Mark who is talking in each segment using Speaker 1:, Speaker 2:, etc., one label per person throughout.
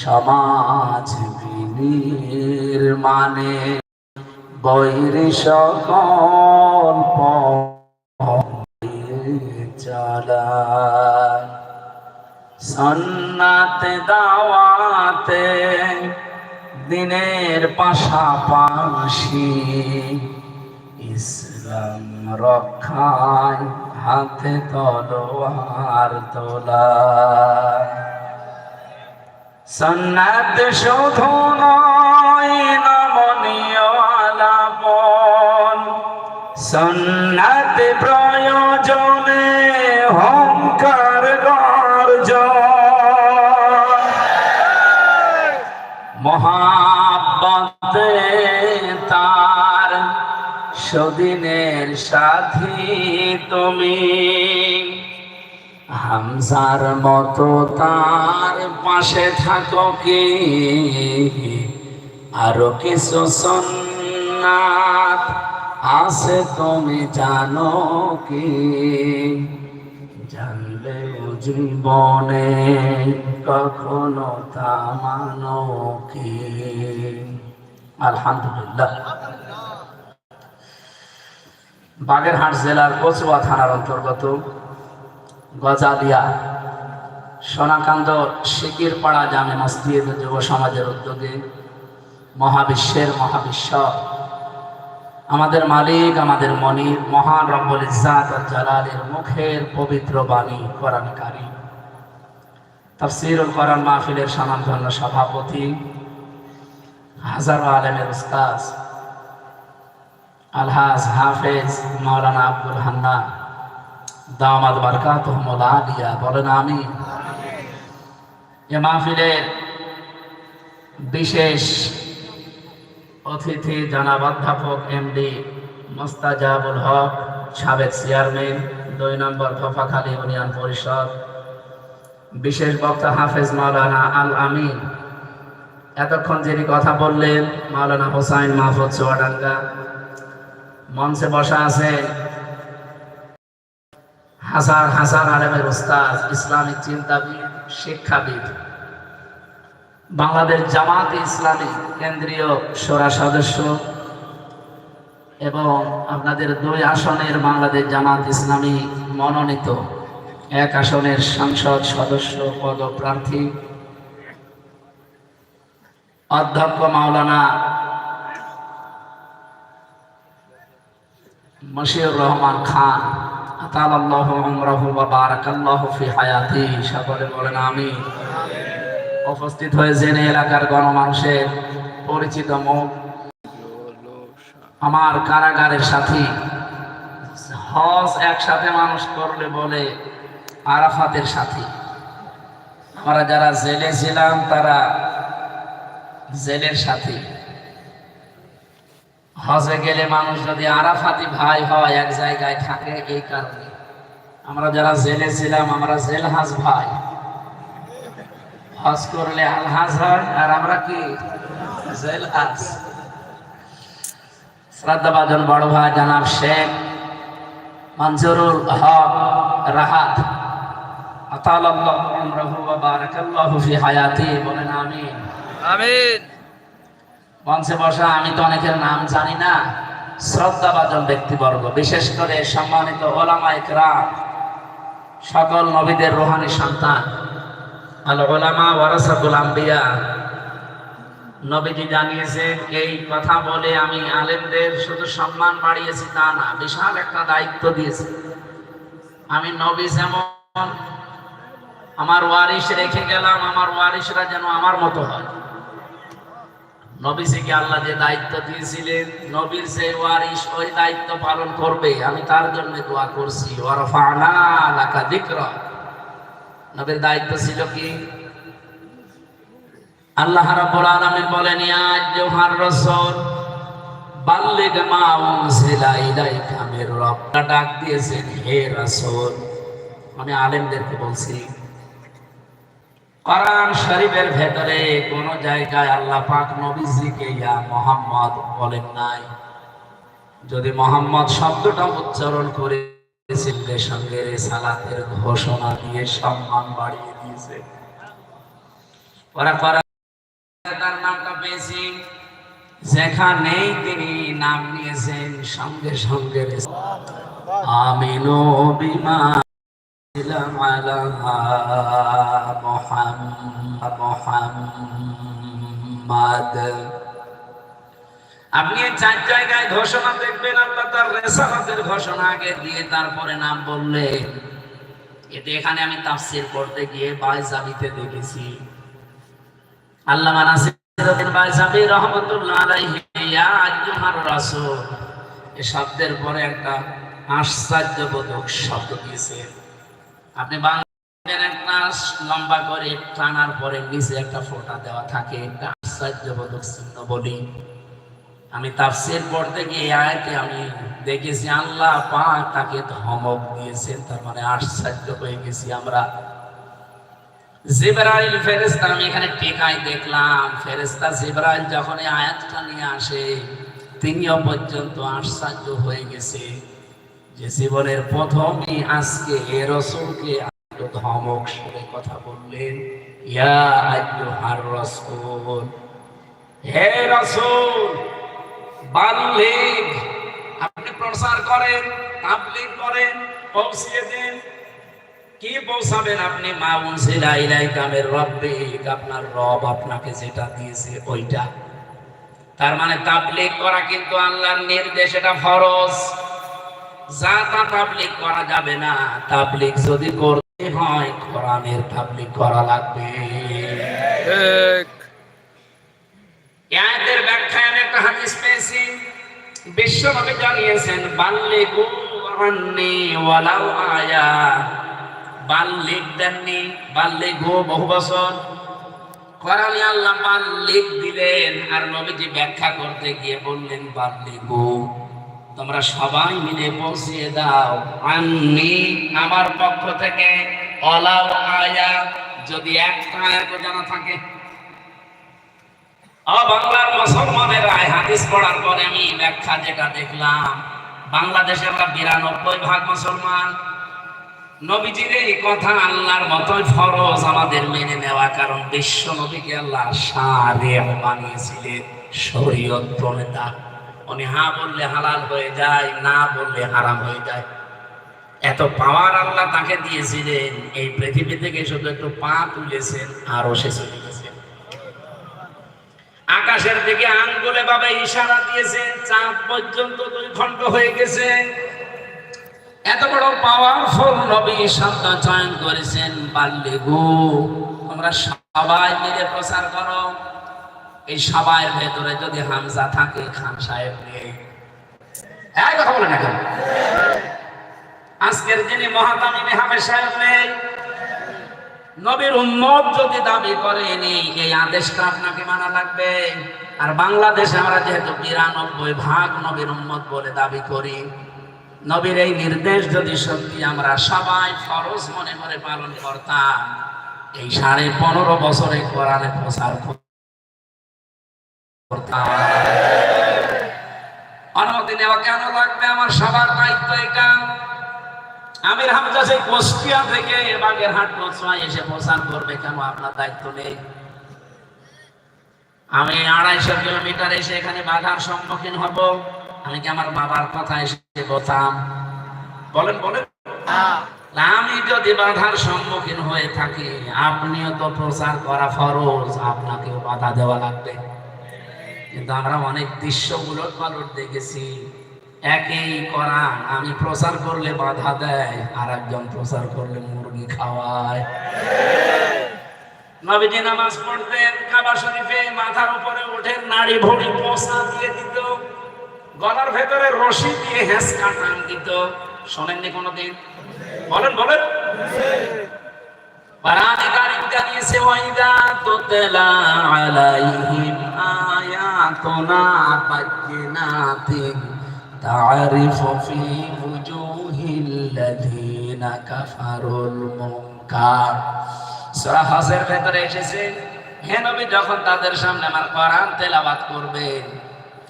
Speaker 1: সমাজ বিনির মানে বৈরি সকল সন্নাতে দাওয়াতে দিনের পাশাপাশি ইসলাম রক্ষায় হাতে তলোয়ার তোলায়। সন্ন্যাত শুধু নয় নমনীয় আলাপন প্রয়োজনে হংকার গর্জন। মহাব্বতে তার সদিনের সাথী তুমি। হামজার মতো তার পাশে থাকো কি? আরও কিছু সন্ন্যাত আছে তুমি জানো কি? জানলেও জীবনে কখনো তা মানো কি? আলহামদুলিল্লাহ। বাগেরহাট জেলার কচুয়া থানার অন্তর্গত গজালিয়া সোনাকান্ত শিকির পাড়া জামে মসজিদ যুব সমাজের উদ্যোগে মহাবিশ্বের মহাবিশ্ব। আমাদের মালিক, আমাদের মনির মহান রব্বুল ইজ্জাত ও জালালের মুখের পবিত্র বাণী কোরআনকারী তফসিরুল কোরআন মাহফিলের সনামধন্য সভাপতি, হাজারো আলেমের উস্তাজ আলহাজ হাফেজ মাওলানা আব্দুল হান্নান। দামাদ বারকাত আলিয়া, বলেন আমি এ মাহফিলের বিশেষ অতিথি জনাব অধ্যাপক এমডি মোস্তাজাবুল হক, সাবেক চেয়ারম্যান, দুই নম্বর খফাখালী ইউনিয়ন পরিষদ, বিশেষ বক্তা হাফেজ মাওলানা আল আমিন। এতক্ষণ যিনি কথা বললেন, মাওলানা হোসাইন মাহফুজ চুয়াডাঙ্গা। মঞ্চে বসা আছেন হাসান হাসান আলমের উস্তাদ, ইসলামিক চিন্তাবিদ, শিক্ষাবিদ বাংলাদেশ জামাত ইসলামী কেন্দ্রীয় সোরা সদস্য এবং আপনাদের দুই আসনের বাংলাদেশ জামাত ইসলামী মনোনীত। এক আসনের সংসদ, সদস্য, পদপ্রার্থী। অধ্যক্ষ মাওলানা মশিউর রহমান খান। আতালাল্লাহ উমরাহু ওয়া বারাকাল্লাহু ফি হায়াতি। সকলে বলেন আমি উপস্থিত হয়েছেন এই এলাকার গণমানুষের পরিচিত মুখ। আমার কারাগারের সাথী হজ একসাথে মানুষ করলে বলে আরাফাতের সাথী। আমরা যারা জেলে ছিলাম, তারা জেলের সাথী। হজে গেলে মানুষ যদি আরাফাতি ভাই হয়, এক জায়গায় থাকে, এই কারণে। আমরা যারা জেলে ছিলাম, আমরা জেলহাজ ভাই। হজ করলে আলহাজ হয় আর আমরা কি? শ্রদ্ধাভাজন বড় ভাই জানাব শেখ মঞ্জুরুল হক রাহাত আতালাল্লাহু উমরাহু ওয়া বারাকাল্লাহু ফি হায়াতি বলেন আমিন।
Speaker 2: আমিন।
Speaker 1: মঞ্চে বসা আমি তো অনেকের নাম জানি না শ্রদ্ধাভাজন ব্যক্তিবর্গ বিশেষ করে সম্মানিত ওলামা ইকরাম সকল নবীদের রোহানি সন্তান। আল ওলামা ওয়ারাসাতুল আম্বিয়া। নবীজি জানিয়েছেন, এই কথা বলে আমি আলেমদের শুধু সম্মান বাড়িয়েছি তা না, বিশাল একটা দায়িত্ব দিয়েছি। আমি নবী যেমন আমার ওয়ারিশ রেখে গেলাম, আমার ওয়ারিশরা যেন আমার মতো হয়। নবীজিকে আল্লাহ যে দায়িত্ব দিয়েছিলেন, নবীর যে ওয়ারিশ ওই দায়িত্ব পালন করবে, আমি তার জন্য দোয়া করছি। ওয়ারফানা লাকা যিকরা। নবীর দায়িত্ব ছিল কি? আল্লাহ রাব্বুল আলামিন বলেন, ইয়া আইয়ুহার রাসূল, বাল্লিগ মা উনজিলা ইলাইকা মির রাব্বিকা ডাক দিয়েছেন, হে রাসূল। আমি আলেমদেরকে বলছি, কোরআন শরীফের ভেতরে কোন জায়গায় আল্লাহ পাক নবীজিকে ইয়া মোহাম্মদ বলেন নাই? যদি মোহাম্মদ শব্দটা উচ্চারণ করে মিছিলদের সঙ্গে সঙ্গে সঙ্গে আপনি এই চার জায়গায় ঘোষণা দেখবেন, আল্লাহ তার রেসালাতের ঘোষণা আগে দিয়ে তারপরে নাম বললেন এতে এখানে আমি তাফসির করতে গিয়ে বাইজাবিতে দেখেছি। আল্লাহ নাসিরুদ্দিন বাইজাবি রহমাতুল্লাহ আলাইহি, ইয়া আইয়ুহার রাসূল। এই শব্দের পরে একটা আশ্চর্যবোধক শব্দ দিয়েছে। আপনি বাংলাদেশের একটা লম্বা করে টানার পরে নিচে একটা ফোঁটা দেওয়া থাকে, একটা আশ্চর্যবোধক চিহ্ন বলি। আমি তার তাফসির পড়তে গিয়ে আয়াতে আমি দেখেছি, আল্লাহ পাক তাকে ধমক দিয়েছেন, তার মানে আশ্চর্য হয়ে গেছি আমরা। জিবরাইল ফেরেশতা, আমি এখানে টেকাই দেখলাম, ফেরেশতা জিবরাইল যখন এই আয়াতটা নিয়ে আসে তিনিও পর্যন্ত আশ্চর্য হয়ে গেছে যে জীবনের প্রথমই আজকে এ রসুলকে ধমক সুরে কথা বললেন, ইয়া আইয়ুহার রাসূল, হে রাসূল বাল্লিগ আপনি প্রচার করেন তাবলিগ করেন পৌঁছিয়ে দেন। কি পৌঁছাবেন আপনি? মা উনসিলা ইলাইকামের রব্বিক আপনার রব আপনাকে যেটা দিয়েছে ওইটা। তার মানে তাবলিগ করা কিন্তু আল্লাহর নির্দেশ এটা ফরজ। যা তা তাবলিগ করা যাবে না। তাবলিগ যদি করতে হয় কোরআনের তাবলিগ করা লাগবে। আয়াতের ব্যাখ্যায় আমি একটা হাদিস পেয়েছি বিশ্বনবী জানিয়েছেন, বাল্লিগু আন্নি ওয়ালাউ আয়া। বাল্লিগ দেননি, বাল্লিগু বহু বছর। করালি আল্লাহ বাল্লিগ দিলেন, আর নবীজি ব্যাখ্যা করতে গিয়ে বললেন, বাল্লিগু, তোমরা সবাই মিলে পৌঁছিয়ে দাও। আন্নি আমার পক্ষ থেকে অলাউ আয়া। যদি একটা আয়াত জানা থাকে বাংলার মুসলমানের হাদিস পড়ার পরে আমি ব্যাখ্যা যেটা দেখলাম, বাংলাদেশে আমরা বিরানব্বই ভাগ মুসলমান। নবীজির এই কথা আল্লাহর মতোই ফরজ আমাদের মেনে নেওয়া, কারণ বিশ্ব নবীকে আল্লাহ সারে বানিয়েছিলেন শরীয়ত প্রণেতা। উনি হা বললে হালাল হয়ে যায়, না বললে হারাম হয়ে যায়। এত পাওয়ার আল্লাহ তাকে দিয়েছিলেন, এই পৃথিবী থেকে শুধু একটু পা তুলেছেন আরও সে চলে গেছেন। আকাশের দিকে আঙ্গুলে বাবা ইশারা দিয়েছে, চাঁদ পর্যন্ত দুই খণ্ড হয়ে গেছে। এত বড় পাওয়ারফুল নবী শব্দ চয়ন করেছেন পাল্লে গো, তোমরা সবাই মিলে প্রচার করো। এই সবাইয়ের ভেতরে যদি হামজা থাকে, খান সাহেব এক কথা বলে না কেন? আজকের দিনে মহাতামিনী হামেদ সাহেব নেই। নবীর উম্মত যদি দাবি করেন এই এই আদেশটা আপনাকে মানা লাগবে। আর বাংলাদেশে আমরা যেহেতু বিরানব্বই ভাগ নবীর উম্মত বলে দাবি করি, নবীর এই নির্দেশ যদি সত্যি আমরা সবাই ফরজ মনে করে পালন করতাম, এই সাড়ে পনেরো বছরে কোরআনে প্রচার করতাম। অনুমতি নেওয়া কেন লাগবে? আমার সবার দায়িত্ব এটা। আমির হামজা সেই কুষ্টিয়া থেকে বাগের হাট কোচমায় এসে প্রচার করবে কেন? আপনার দায়িত্ব নেই। আমি আড়াইশো কিলোমিটার এসে এখানে বাধার সম্মুখীন হব। আমি কি আমার বাবার কথা এসে বলতাম? বলেন বলেন। আমি যদি বাধার সম্মুখীন হয়ে থাকি আপনিও তো প্রচার করা ফরজ। আপনাকেও বাধা দেওয়া লাগবে। কিন্তু আমরা অনেক দৃশ্যগুলো পালট দেখেছি। একই কোরআন, আমি প্রচার করলে বাধা দেয় আর একজন প্রচার করলে মুরগি খাওয়ায়। নবীজি নামাজ পড়তেন, কাবা শরীফে মাথার উপরে উঠে নাড়ি ভড়ি পোষা দিয়ে দিত, গলার ভেতরে রশি দিয়ে হেঁস কাটান দিত। শোনেননি কোনোদিন? বলেন বলেন। কোরআনে কারীম জানিয়েছে, ওয়াইদা তুতলা আলাইহিম আয়াতুনা বায়িনাতিন تعرف في وجوه الذين كفروا المنكر সূরা হজের ভেতরে এসেছে হে নবী যখন তাদের সামনে আমার কোরআন তেলাওয়াত করবেন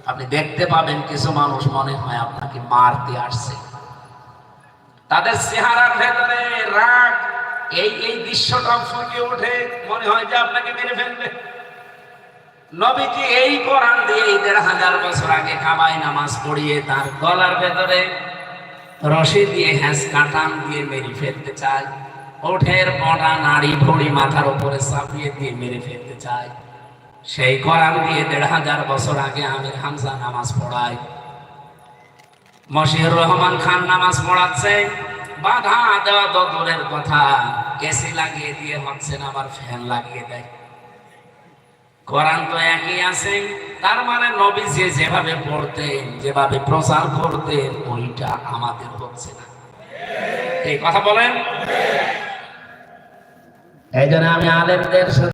Speaker 1: আপনি দেখতে পাবেন কিছু মানুষ মনে হয় আপনাকে মারতে আসছে তাদের চেহারার ভেতরে রাগ এই এই দৃশ্যটা ফুটে ওঠে মনে হয় যে আপনাকে মেরে ফেলবে নবীজি এই কোরআন দিয়ে দেড় হাজার বছর আগে কাবাই নামাজ পড়িয়ে তার গলার ভেতরে রশি দিয়ে হ্যাঁস কাটান দিয়ে মেরে ফেলতে চায়। ওঠের পটা, নাড়ি ভড়ি মাথার উপরে চাপিয়ে দিয়ে মেরে ফেলতে চায়। সেই কোরআন দিয়ে দেড় হাজার বছর আগে আমির হামজা নামাজ পড়ায়। মশিউর রহমান খান নামাজ পড়াচ্ছে। বাধা দেওয়া দূরের কথা। এসি লাগিয়ে দিয়ে হচ্ছে না, আবার ফ্যান লাগিয়ে দেয়। কোরআন তো একই আছে, তার মানে নবী যে যেভাবে পড়তেন, যেভাবে প্রচার করতেন, ওইটা আমাদের হচ্ছে না। এই কথা বলেন? এই জন্য আমি আলেমদের সাথে